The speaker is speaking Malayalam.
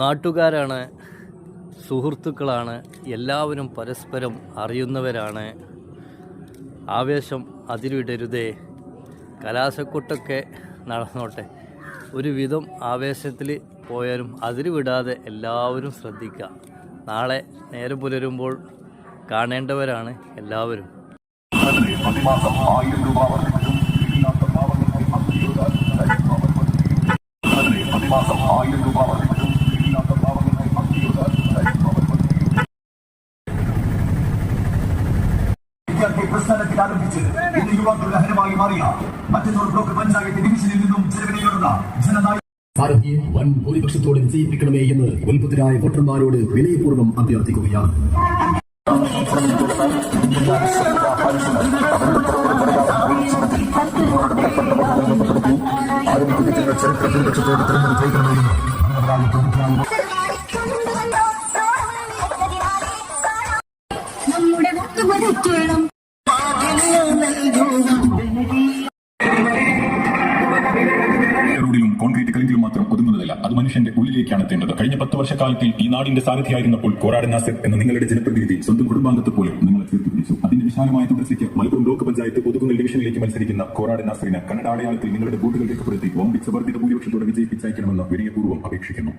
നാട്ടുകാരാണ് സുഹൃത്തുക്കളാണ് എല്ലാവരും പരസ്പരം അറിയുന്നവരാണ്. ആവേശം അതിരുവിടരുതേ. കലാശക്കൊട്ടൊക്കെ നടന്നോട്ടെ. ഒരുവിധം ആവേശത്തിൽ പോയാലും അതിരുവിടാതെ എല്ലാവരും ശ്രദ്ധിക്കുക. നാളെ നേരം പുലരുമ്പോൾ കാണേണ്ടവരാണ് എല്ലാവരും. പ്രതിമാസം ആയിരം രൂപ പ്രതിമാസം രൂപ വിദ്യാർത്ഥി പ്രസ്ഥാനത്തിൽ ആരംഭിച്ച് ഇന്ന് യുവാക്കളുടെ ഹരമായി മാറിയ മറ്റന്നൂർ ബ്ലോക്ക് പഞ്ചായത്ത് ഡിവിഷനിൽ നിന്നും ചെലവിലുള്ള ജനനായക ഭാരതീയ വൻ ഭൂരിപക്ഷത്തോടെ വിജയിപ്പിക്കണമേ എന്ന് ഉത്ഭുതരായ വോട്ടർമാരോട് വിനയപൂർവം അഭ്യർത്ഥിക്കുകയാണ്. ചരിത്ര ഭൂരിപക്ഷത്തോട് തെരഞ്ഞെടുപ്പ് ജയിക്കണമെന്ന് നമ്മുടെ മുത്തുമതിക്കണം റോഡിലും കോൺക്രീറ്റ് കളിങ്കിലും മാത്രം ഒതുങ്ങുന്നതല്ല. അത് മനുഷ്യന്റെ ഉള്ളിലേക്കാണ് എത്തേണ്ടത്. കഴിഞ്ഞ പത്ത് വർഷക്കാലത്തിൽ ഈ നാടിന്റെ സാരഥിയായിരുന്നപ്പോൾ കോരാടൻ നാസിർ എന്ന നിങ്ങളുടെ ജനപ്രതിനിധി സ്വന്തം കുടുംബാംഗത്തെ പോലും നിങ്ങളെ തീർത്തിപ്പിച്ചു അതിന്റെ വിശാലമായ തുടർച്ചയ്ക്ക് മലപ്പുറം ബ്ലോക്ക് പഞ്ചായത്ത് ഒതുങ്ങൽ ഡിവിഷനിലേക്ക് മത്സരിക്കുന്ന കോരാടൻ നാസറിന് കന്നഡ അടയാളത്തിൽ നിങ്ങളുടെ വോട്ടുകൾ രേഖപ്പെടുത്തി വമ്പിച്ച വർദ്ധിത ഭൂരിപക്ഷത്തോടെ വിജയിപ്പിച്ചയക്കണമെന്ന് വിനയപൂർവം അപേക്ഷിക്കുന്നു.